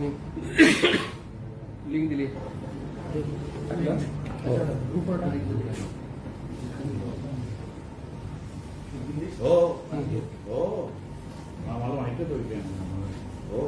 Link दिली हो हो आम्हाला माहितीच होती हो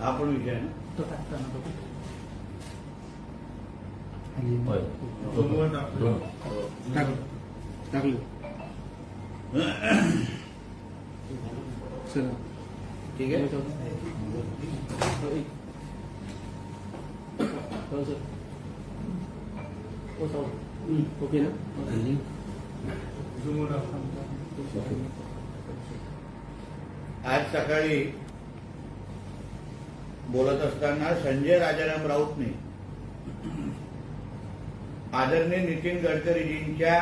हा पण विषय आहे ना टाकलं टाकलं चला ठीक आहे ओके ना आज सकाळी बोलत असताना संजय राजाराम राऊतने आदरणीय नितीन गडकरीजींच्या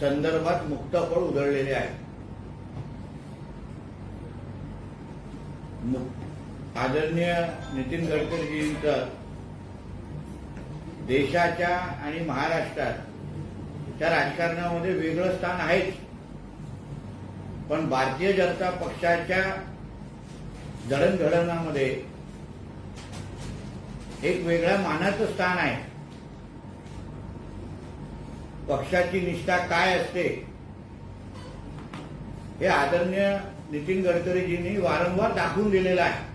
संदर्भात मुक्तफळ उधळलेले आहे. आदरणीय नितीन गडकरीजींचं देशाच्या आणि महाराष्ट्रात त्या राजकारणामध्ये वेगळं स्थान आहेच. पण भारतीय जनता पक्षाच्या जडणघडणामध्ये एक वेगळ्या मानाचं स्थान आहे. पक्षाची निष्ठा काय असते? हे आदरणीय नितीन गडकरीजींनी वारंवार दाखवून दिलेलं आहे.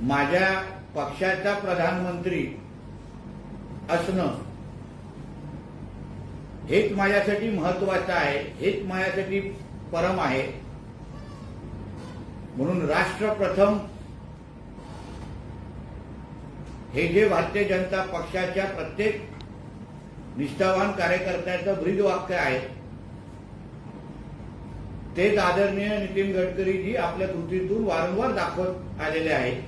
माझ्या पक्षाचा प्रधानमंत्री असणं हेच माझ्यासाठी महत्वाचं आहे हेच माझ्यासाठी परम आहे. म्हणून राष्ट्र प्रथम हे जे भारतीय जनता पक्षाच्या प्रत्येक निष्ठावान कार्यकर्त्याचं ब्रीद वाक्य आहे तेच आदरणीय नितीन गडकरीजी आपल्या कृतीतून वारंवार दाखवत आलेले आहेत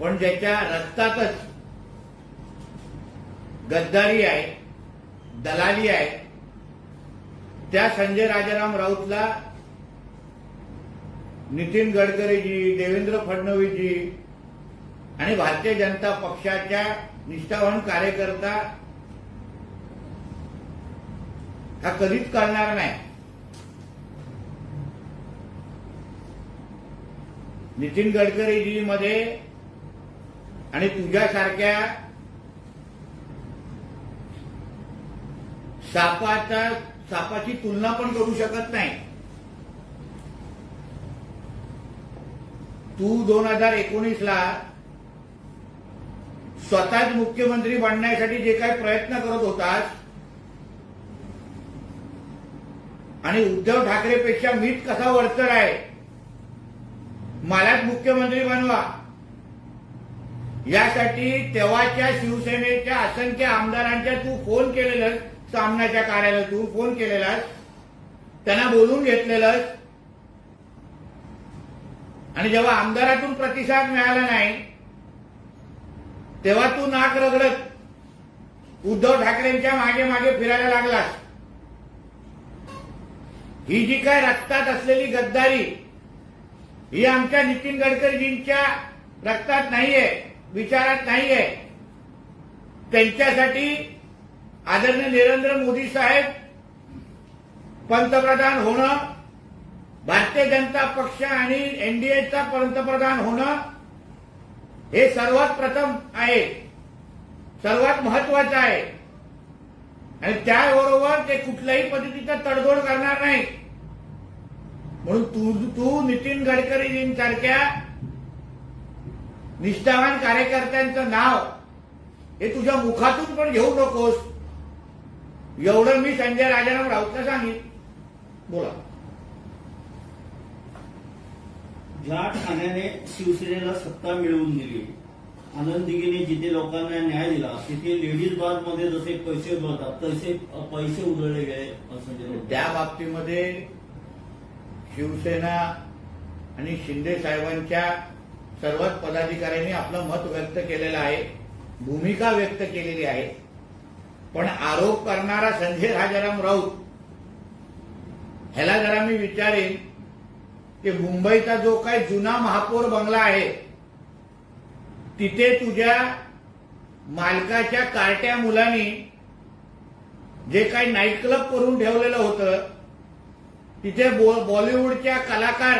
पण ज्याच्या रक्तातच गद्दारी आहे दलाली आहे. त्या संजय राजाराम राऊतला नितीन गडकरीजी देवेंद्र फडणवीसजी आणि भारतीय जनता पक्षाच्या निष्ठावान कार्यकर्ता हा कधीच करणार नाही. नितीन गडकरीजी मध्ये आणि तुझ्यासारख्या सापाचा सापाची तुलना पण करू शकत नाही. तू दोन हजार एकोणीसला स्वतःच मुख्यमंत्री बनण्यासाठी जे काही प्रयत्न करत होतास आणि उद्धव ठाकरेपेक्षा मीच कसा वरचर आहे मलाच मुख्यमंत्री बनवा. यासाठी तेव्हाच्या शिवसेनेच्या असंख्य आमदारांच्या तू फोन केलेलं सामनाच्या कार्यालयातून फोन केलेलास त्यांना बोलून घेतलेलंस. आणि जेव्हा आमदारातून प्रतिसाद मिळाला नाही तेव्हा तू नाक रगडत उद्धव ठाकरेंच्या मागे मागे फिरायला लागलास. ही जी काय रक्तात असलेली गद्दारी ही आमच्या नितीन गडकरीजींच्या रक्तात नाहीये विचारात नाहीये. त्यांच्यासाठी आदरणीय नरेंद्र मोदी साहेब पंतप्रधान होणं भारतीय जनता पक्ष आणि एनडीएचा पंतप्रधान होणं हे सर्वात प्रथम आहे सर्वात महत्वाचं आहे. आणि त्याबरोबर ते कुठल्याही पद्धतीचा तडजोड करणार नाही. म्हणून तू तू नितीन गडकरीजींसारख्या निष्ठावान कार्यकर्त्यांचं नाव हे तुझ्या मुखातून पण घेऊ नकोस. एवढं मी संजय राजाराम राऊतला सांगितलं बोला. ज्या ठाण्याने शिवसेनेला सत्ता मिळवून दिली आनंद दिघेने जिथे लोकांना न्याय दिला तिथे लेडीज बारमध्ये जसे पैसे मिळतात तसे पैसे उधळले गेले संजय. त्या बाबतीमध्ये शिवसेना आणि शिंदे साहेबांच्या सर्वच पदाधिकाऱ्यांनी आपलं मत व्यक्त केलेलं आहे भूमिका व्यक्त केलेली आहे. पण आरोप करणारा संजय राजाराम राऊत ह्याला जरा मी विचारेन की मुंबईचा जो काही जुना महापौर बंगला आहे तिथे तुझ्या मालकाच्या कार्ट्या मुलांनी जे काही नाईट क्लब करून ठेवलेलं होतं तिथे बॉलिवूडच्या कलाकार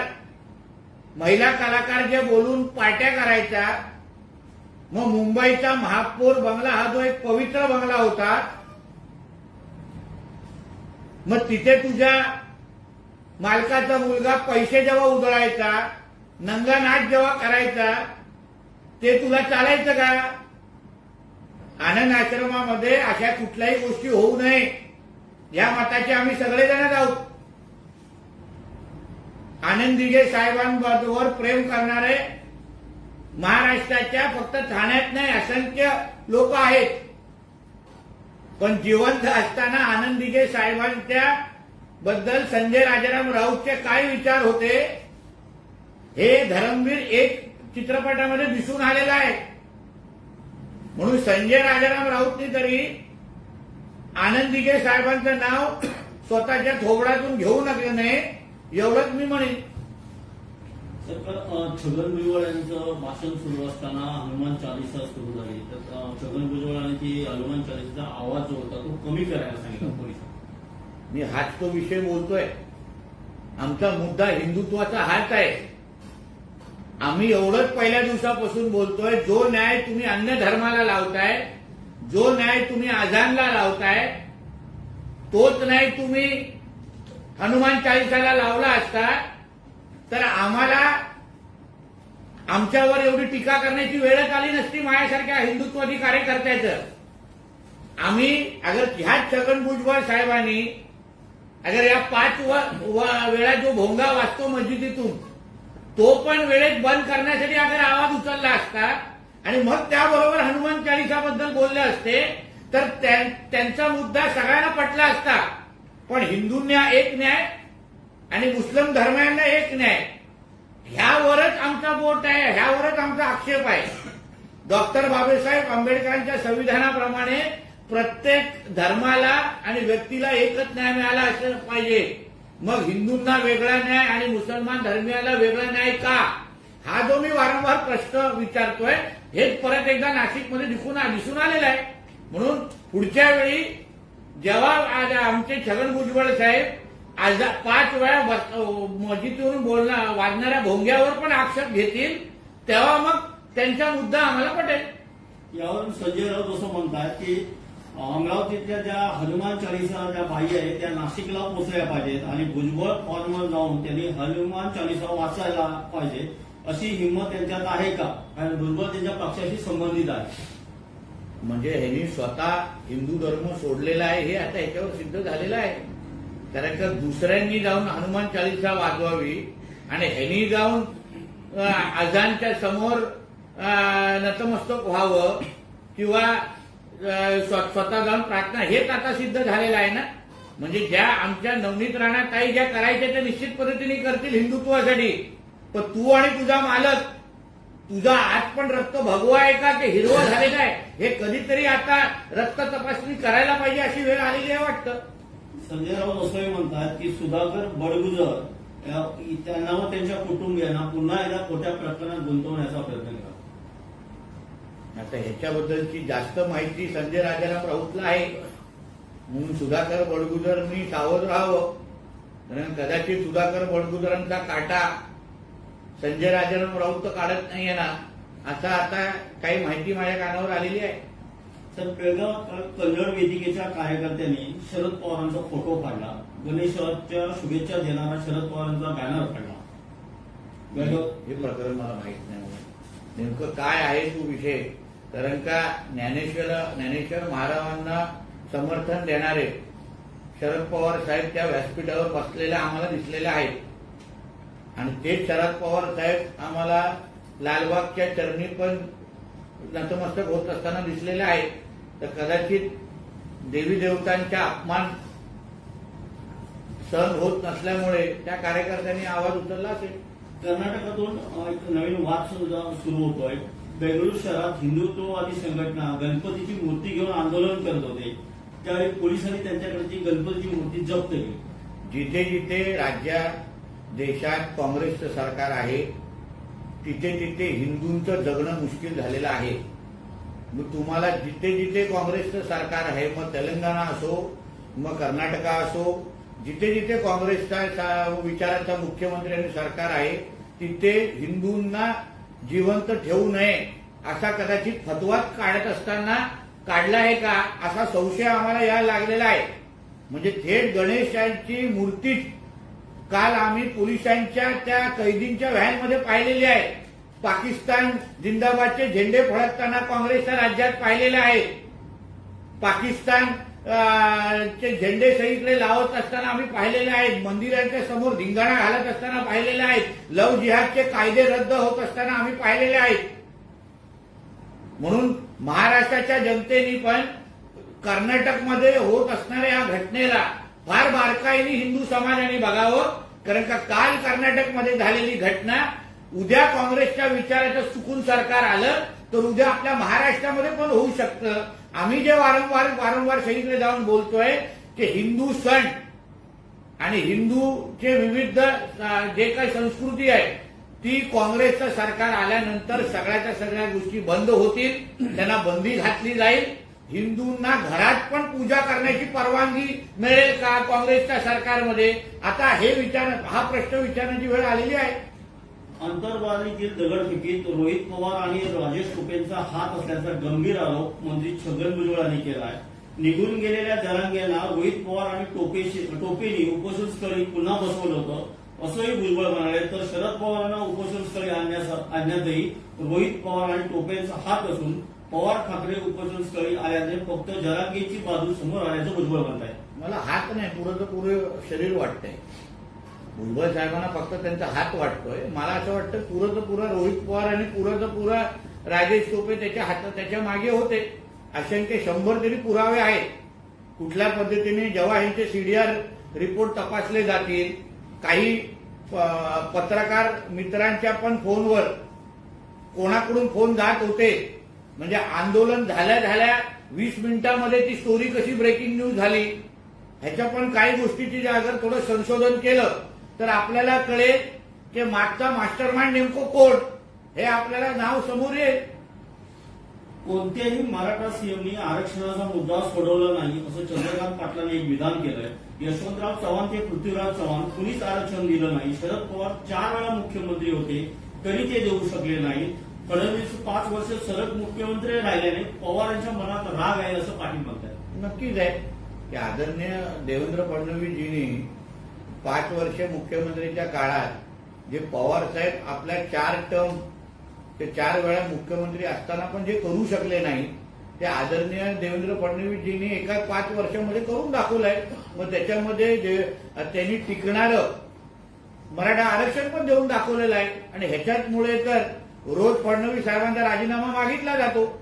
महिला कलाकार जे बोलून पार्ट्या करायच्या मग मुंबईचा महापौर बंगला हा जो एक पवित्र बंगला होता मग तिथे तुझ्या मालकाचा मुलगा पैसे जेव्हा उधळायचा नंगानाट जेव्हा करायचा ते तुला चालायचं का? आनंद आश्रमामध्ये अशा कुठल्याही गोष्टी होऊ नये. या मताचे आम्ही सगळेजणच आहोत. आनंद दिघे साहेबांबरोबर प्रेम करणारे महाराष्ट्राच्या फक्त ठाण्यात नाही असंख्य लोक आहेत. पण जिवंत असताना आनंद दिघे साहेबांच्या बद्दल संजय राजाराम राऊतचे काय विचार होते हे धर्मवीर एक चित्रपटामध्ये दिसून आलेलं आहे. म्हणून संजय राजाराम राऊतनी तरी आनंद दिघे साहेबांचं नाव स्वतःच्या थोबडातून घेऊ नये नये एवढंच मी म्हणेन. तर छगन भुजबळ यांचं भाषण सुरू असताना हनुमान चालिसा सुरू झाली. तर छगन भुजबळ यांची हनुमान चालिसाचा आवाज जो होता तो कमी करायला सांगितला पोलिसांनी. मी हाच तो विषय बोलतोय. आमचा मुद्दा हिंदुत्वाचा हाच आहे. आम्ही एवढंच पहिल्या दिवसापासून बोलतोय जो न्याय तुम्ही अन्य धर्माला लावताय जो न्याय तुम्ही आझानला लावताय तोच न्याय तुम्ही हनुमान चालिसाला लावला असता तर आम्हाला आमच्यावर एवढी टीका करण्याची वेळच आली नसती माझ्यासारख्या हिंदुत्वादी कार्यकर्त्याचं. आम्ही अगर ह्याच छगन भुजबळ साहेबांनी अगर या पाच वेळा जो भोंगा वाचतो मस्जिदीतून तो पण वेळेत बंद करण्यासाठी अगर आवाज उचलला असता आणि मग त्याबरोबर हनुमान चालिसाबद्दल बोलले असते तर त्यांचा मुद्दा सगळ्यांना पटला असता. पण हिंदूंना एक न्याय आणि मुस्लिम धर्मियांना एक न्याय. ह्यावरच आमचा बोट आहे ह्यावरच आमचा आक्षेप आहे. डॉक्टर बाबासाहेब आंबेडकरांच्या संविधानाप्रमाणे प्रत्येक धर्माला आणि व्यक्तीला एकच न्याय मिळाला असं पाहिजे. मग हिंदूंना वेगळा न्याय आणि मुसलमान धर्मियाला वेगळा न्याय का? हा जो मी वारंवार प्रश्न विचारतोय हेच परत एकदा नाशिकमध्ये दिसून दिसून आलेलं आहे. म्हणून पुढच्या वेळी जेव्हा आमचे छगन भुजबळ साहेब आज पाच वेळा मस्जिदीवरून बोलणं वाजणाऱ्या भोंग्यावर पण आक्षेप घेतील तेव्हा मग त्यांचा मुद्दा आम्हाला पटेल. यावरून संजय राऊत असं म्हणतात की अमरावतीतल्या ज्या हनुमान चालिसा ज्या बाई आहेत त्या नाशिकला पोहोचल्या पाहिजेत आणि भुजबळ फॉर्मवर जाऊन त्यांनी हनुमान चालिसा वाचायला पाहिजे अशी हिंमत त्यांच्यात आहे का? कारण भुजबळ त्यांच्या पक्षाशी संबंधित आहे. म्हणजे ह्यांनी स्वतः हिंदू धर्म सोडलेला आहे हे आता ह्याच्यावर सिद्ध झालेलं आहे. कारण का दुसऱ्यांनी जाऊन हनुमान चालिसा वाजवावी आणि ह्यांनी जाऊन आजानच्या अजानच्या समोर नतमस्तक व्हावं किंवा स्वतः जाऊन प्रार्थना. हेच आता सिद्ध झालेलं आहे ना? म्हणजे ज्या आमच्या नवनीत राणा ताई ज्या करायच्या त्या निश्चित पद्धतीने करतील हिंदुत्वासाठी. पण तू आणि तुझा मालक तुझा आज पण रक्त भगवा आहे का? ते हिरवं झालेलं आहे. हे कधीतरी आता रक्त तपासणी करायला पाहिजे अशी वेळ आलेली आहे वाटतं. संजय राऊत असंही म्हणतात की सुधाकर बडगुजर त्यांना व त्यांच्या कुटुंबियांना पुन्हा एकदा खोट्या प्रकरणात गुंतवण्याचा प्रयत्न करा आता ह्याच्याबद्दलची जास्त माहिती संजय राजाला राऊतला आहे. म्हणून सुधाकर बडगुजरनी सावध राहावं. कारण कदाचित सुधाकर बडगुजरांचा काटा संजय राजाराम प्रवृत्त तर काढत नाहीये ना. असं आता काही माहिती माझ्या कानावर आलेली आहे. तर बेळगाव कन्नड वेदिकेच्या कार्यकर्त्यांनी शरद पवारांचा फोटो काढला. गणेशच्या शुभेच्छा देणारा शरद पवारांचा बॅनर काढला. बेळगाव हे प्रकरण मला माहीत नाही. नेमकं काय आहे तो विषय? कारण का ज्ञानेश्वर ज्ञानेश्वर महाराजांना समर्थन देणारे शरद पवार साहेब त्या व्यासपीठावर बसलेले आम्हाला दिसलेले आहेत. आणि तेच शरद पवार साहेब आम्हाला लालबागच्या चरणी पण नतमस्तक होत असताना दिसलेले आहेत. तर कदाचित देवी देवतांचा अपमान सहन होत नसल्यामुळे त्या कार्यकर्त्यांनी आवाज उचलला असेल. कर्नाटकातून एक नवीन वाद सुद्धा सुरू होतोय. बेंगळूर शहरात हिंदुत्ववादी संघटना गणपतीची मूर्ती घेऊन आंदोलन करत होते. त्यावेळी पोलिसांनी त्यांच्याकडची गणपतीची मूर्ती जप्त केली. जिथे जिथे राज्यात देशात काँग्रेसचं सरकार आहे तिथे तिथे हिंदूंचं जगणं मुश्किल झालेलं आहे. मग तुम्हाला जिथे जिथे काँग्रेसचं सरकार आहे मग तेलंगणा असो मग कर्नाटका असो जिथे जिथे काँग्रेसचा विचाराचा मुख्यमंत्री आणि सरकार आहे तिथे हिंदूंना जिवंत ठेवू नये असा कदाचित फतवाच काढत असताना काढला आहे का असा संशय आम्हाला यायला लागलेला आहे. म्हणजे थेट गणेशांची मूर्तीच काल आम्ही पोलिसांच्या त्या कैदींच्या व्हॅनमध्ये पाहिलेली आहे. पाकिस्तान जिंदाबादचे झेंडे फडकताना काँग्रेसच्या राज्यात पाहिलेले आहे. पाकिस्तान चे झेंडे सगळीकडे लावत असताना आम्ही पाहिलेले आहेत. मंदिरांच्या समोर धिंगाणा घालत असताना पाहिलेले आहेत. लव जिहादचे कायदे रद्द होत असताना आम्ही पाहिलेले आहेत. म्हणून महाराष्ट्राच्या जनतेनी पण कर्नाटकमध्ये होत असणाऱ्या या घटनेला फार बारकाईने हिंदू समाजाने बघावं. कारण का काल कर्नाटकमध्ये झालेली घटना उद्या काँग्रेसच्या विचाराचं चुकून सरकार आलं तर उद्या आपल्या महाराष्ट्रामध्ये पण होऊ शकतं. आम्ही जे वारंवार वारंवार सगळीकडे जाऊन बोलतोय की हिंदू सण आणि हिंदूचे विविध जे काही संस्कृती आहे ती काँग्रेसचं सरकार आल्यानंतर सगळ्याच्या सगळ्या गोष्टी बंद होतील त्यांना बंदी घातली जाईल. हिंदूंना घरात पण पूजा करण्याची परवानगी मिळेल का काँग्रेसच्या सरकारमध्ये? आता हे विचार हा प्रश्न विचारण्याची वेळ आलेली आहे. आंतरवादीतील दगडफेकीत रोहित पवार आणि राजेश टोपेंचा हात असल्याचा गंभीर आरोप मंत्री छगन भुजबळांनी केला आहे निघून गेलेल्या जरांगेंना रोहित पवार आणि टोपेशी टोपेनी उपोषणस्थळी पुन्हा बसवलं होतं. असंही भुजबळ म्हणाले तर शरद पवारांना उपोषणस्थळी आणण्यास- आणण्यातही रोहित पवार आणि टोपेंचा हात असून पवार ठाकरे उपोषणस्थळी आल्याने फक्त जरांगीची बाजू समोर आल्याचं भुजबळ म्हणत आहे मला हात नाही पुरं पुरे शरीर वाटतंय. भुजबळ साहेबांना फक्त त्यांचा हात वाटतोय. मला असं वाटतं पुरं पुरा रोहित पवार आणि पुरं पुरा राजेश टोपे त्याच्या हात त्याच्यामागे होते. अशंख्य शंभर तरी पुरावे आहेत. कुठल्या पद्धतीने जेव्हा ह्यांचे सीडीआर रिपोर्ट तपासले जातील काही पत्रकार मित्रांच्या पण फोनवर कोणाकडून फोन जात होते म्हणजे आंदोलन झाल्या झाल्या वीस मिनिटांमध्ये ती स्टोरी कशी ब्रेकिंग न्यूज झाली ह्याच्या पण काही गोष्टीची जर थोडं संशोधन केलं तर आपल्याला कळेल की मागचा मास्टर माइंड नेमकं कोण? हे आपल्याला नाव समोर येईल. कोणत्याही मराठा सीएमनी आरक्षणाचा मुद्दा सोडवला नाही असं चंद्रकांत पाटलांनी एक विधान केलंय. यशवंतराव चव्हाण ते पृथ्वीराज चव्हाण कुणीच आरक्षण दिलं नाही. शरद पवार चार वेळा मुख्यमंत्री होते तरी ते देऊ शकले नाही फडणवीस पाच वर्ष सलग मुख्यमंत्री राहिल्याने पवारांच्या मनात राग आहे असं पाटील म्हणतात. नक्कीच आहे. की आदरणीय देवेंद्र फडणवीसजींनी पाच वर्ष मुख्यमंत्रीच्या काळात जे पवार साहेब आपल्या चार टर्म ते चार वेळा मुख्यमंत्री असताना पण जे करू शकले नाही ते आदरणीय देवेंद्र फडणवीसजींनी एका पाच वर्षामध्ये करून दाखवलंय मग त्याच्यामध्ये जे- त्यांनी टिकणारं मराठा आरक्षण पण देऊन दाखवलेलं आहे. आणि ह्याच्याचमुळे तर रोज फडणवीस साहेबांचा राजीनामा मागितला जातो.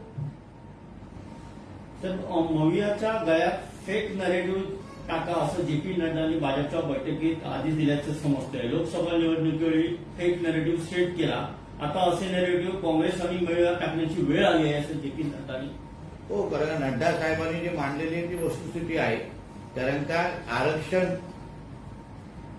तर अं, मवियाच्या गळ्यात फेक नरेटिव्ह टाका असं जे पी नड्डांनी भाजपच्या बैठकीत आधी दिल्याचं समजतंय. लोकसभा निवडणुकीवेळी फेक नरेटिव्ह सेट केला. आता असे नरेटिव्ह काँग्रेस आणि मविया टाकण्याची वेळ आली आहे असं जे पी नड्डांनी. हो कारण नड्डा साहेबांनी जी मांडलेली ती वस्तुस्थिती आहे. कारण का आरक्षण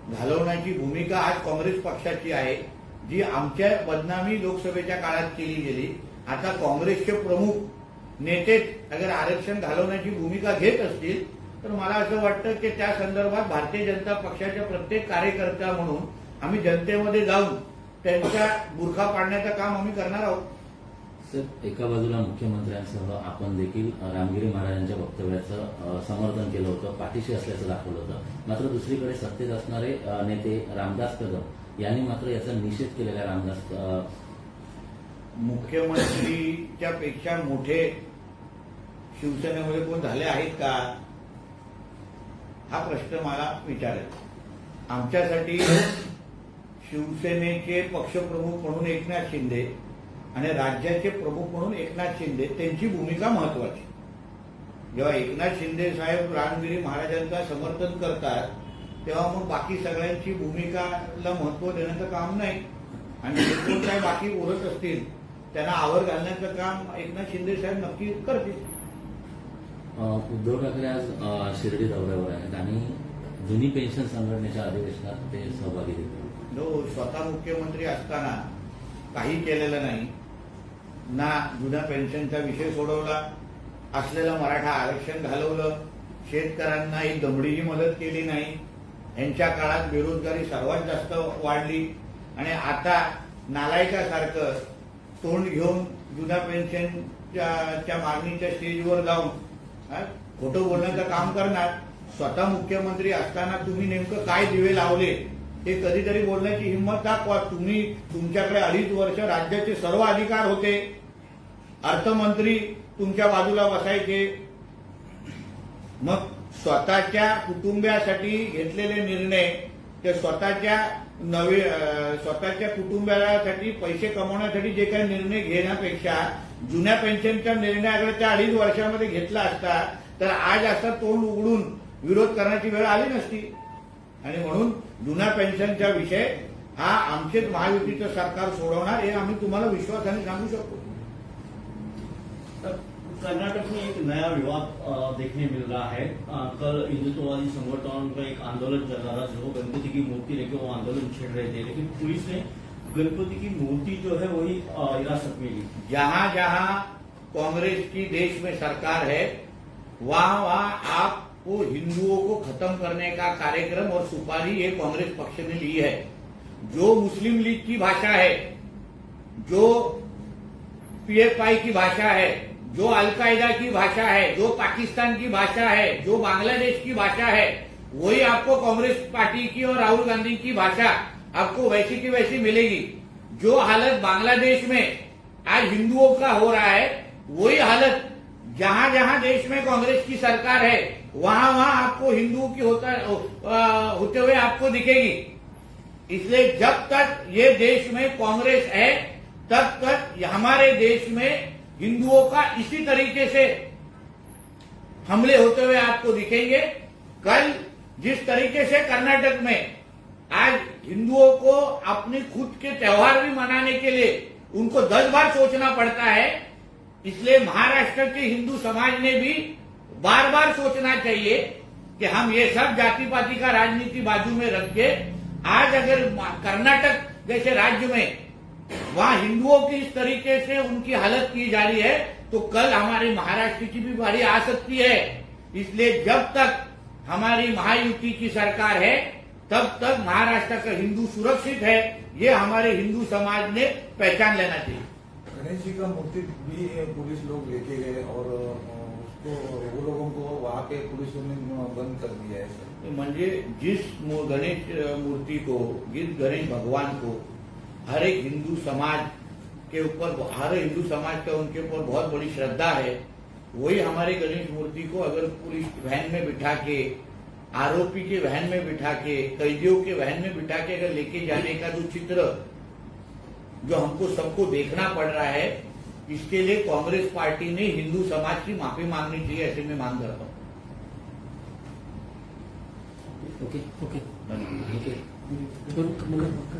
घालवण्याची भूमिका आज काँग्रेस पक्षाची आहे. जी आमच्या बदनामी लोकसभेच्या काळात केली गेली आता काँग्रेसचे प्रमुख नेते अगर आरक्षण घालवण्याची भूमिका घेत असतील तर मला असं वाटतं की त्या संदर्भात भारतीय जनता पक्षाच्या प्रत्येक कार्यकर्त्या म्हणून आम्ही जनतेमध्ये जाऊन त्यांच्या बुरखा पाडण्याचं काम आम्ही करणार आहोत. सर एका बाजूला मुख्यमंत्र्यांसह आपण देखील रामगिरी महाराजांच्या वक्तव्याचं समर्थन केलं होतं पाठीशी असल्याचं दाखवलं होतं. मात्र दुसरीकडे सत्तेत असणारे नेते रामदास कदम यांनी मात्र याचा निषेध केलेला रामदास मुख्यमंत्रीच्या पेक्षा मोठे शिवसेनेमध्ये कोण झाले आहेत का? हा प्रश्न मला विचारायचा आमच्यासाठी शिवसेनेचे पक्षप्रमुख म्हणून एकनाथ शिंदे आणि राज्याचे प्रमुख म्हणून एकनाथ शिंदे त्यांची भूमिका महत्वाची जेव्हा एकनाथ शिंदे साहेब रामगिरी महाराजांचा समर्थन करतात तेव्हा मग बाकी सगळ्यांची भूमिकाला महत्त्व देण्याचं काम नाही. आणि कोण काही बाकी बोलत असतील त्यांना आवर घालण्याचं काम एकनाथ शिंदे साहेब नक्की करतील. उद्धव ठाकरे आज शिर्डी दौऱ्यावर आहेत आणि जुनी पेन्शन संघटनेच्या अधिवेशनात ते सहभागी होते स्वतः मुख्यमंत्री असताना काही केलेलं नाही. ना जुन्या पेन्शनचा विषय सोडवला असलेलं मराठा आरक्षण घालवलं शेतकऱ्यांना एक दमडीही मदत केली नाही. यांच्या काळात बेरोजगारी सर्वात जास्त वाढली. आणि आता नालायकासारखं तोंड घेऊन जुन्या पेन्शनच्या च्या मागणीच्या स्टेजवर जाऊन खोटं बोलण्याचं काम करणार स्वतः मुख्यमंत्री असताना तुम्ही नेमकं काय दिवे लावले हे कधीतरी बोलण्याची हिंमत दाखवा. तुम्ही तुमच्याकडे अडीच वर्ष राज्याचे सर्व अधिकार होते. अर्थमंत्री तुमच्या बाजूला बसायचे. मग स्वतःच्या कुटुंबियासाठी घेतलेले निर्णय ते स्वतःच्या नवे स्वतःच्या कुटुंबियासाठी पैसे कमवण्यासाठी जे काही निर्णय घेण्यापेक्षा जुन्या पेन्शनचा निर्णय अगर त्या अडीच वर्षामध्ये घेतला असता तर आज असा तोंड उघडून विरोध करण्याची वेळ आली नसती. आणि म्हणून जुन्या पेन्शनचा विषय हा आमचेच महायुतीचं सरकार सोडवणार हे आम्ही तुम्हाला विश्वासाने सांगू शकतो. कर्नाटक में एक नया विवाद देखने मिल रहा है। कल हिंदुत्ववादी संगठनों का एक आंदोलन चल रहा था, जो गणपति की मूर्ति लेके वो आंदोलन छेड़ रहे थे, लेकिन पुलिस ने गणपति की मूर्ति जो है वही हिरासत में ली। जहाँ जहाँ कांग्रेस की देश में सरकार है, वहाँ वहाँ आपको हिंदुओं को खत्म करने का कार्यक्रम और सुपारी ये कांग्रेस पक्ष ने ली है। जो मुस्लिम लीग की भाषा है, जो पीएफआई की भाषा है जो अलकायदा की भाषा है, जो पाकिस्तान की भाषा है, जो बांग्लादेश की भाषा है, वही आपको कांग्रेस पार्टी की और राहुल गांधी की भाषा आपको वैसी की वैसी मिलेगी। जो हालत बांग्लादेश में आज हिंदुओं का हो रहा है, वही हालत जहाँ जहाँ देश में कांग्रेस की सरकार है, वहाँ वहाँ आपको हिंदुओं की होता होते हुए आपको दिखेगी। इसलिए जब तक ये देश में कांग्रेस है, तब तक हमारे देश में हिंदुओं का इसी तरीके से हमले होते हुए आपको दिखेंगे। कल जिस तरीके से कर्नाटक में आज हिंदुओं को अपने खुद के त्योहार भी मनाने के लिए उनको दस बार सोचना पड़ता है, इसलिए महाराष्ट्र के हिंदू समाज ने भी बार बार सोचना चाहिए कि हम ये सब जाति पाति का राजनीति बाजू में रख के आज अगर कर्नाटक जैसे राज्य में वहाँ हिंदुओं की इस तरीके से उनकी हालत की जा रही है तो कल हमारे महाराष्ट्र की भी बारी आ सकती है। इसलिए जब तक हमारी महायुति की सरकार है तब तक महाराष्ट्र का हिंदू सुरक्षित है। ये हमारे हिंदू समाज ने पहचान लेना चाहिए। गणेश जी का मूर्ति भी पुलिस लोग लेके गए और उसको वो लोगों को वहाँ पे पुलिस ने बंद कर दिया है। म्हणजे जिस गणेश मूर्ति को जिस गणेश भगवान को हर एक हिंदू समाज के ऊपर हर हिंदू समाज का उनके ऊपर बहुत बड़ी श्रद्धा है। वही हमारे गणेश मूर्ति को अगर पुलिस वैन में बिठा के आरोपी के वैन में बिठा के कैदियों के वैन में बिठा के अगर लेके जाने का जो चित्र जो हमको सबको देखना पड़ रहा है इसके लिए कांग्रेस पार्टी ने हिंदू समाज की माफ़ी मांगनी चाहिए ऐसे मैं मांग करता हूँ। Okay okay. ओके। दोन- मला-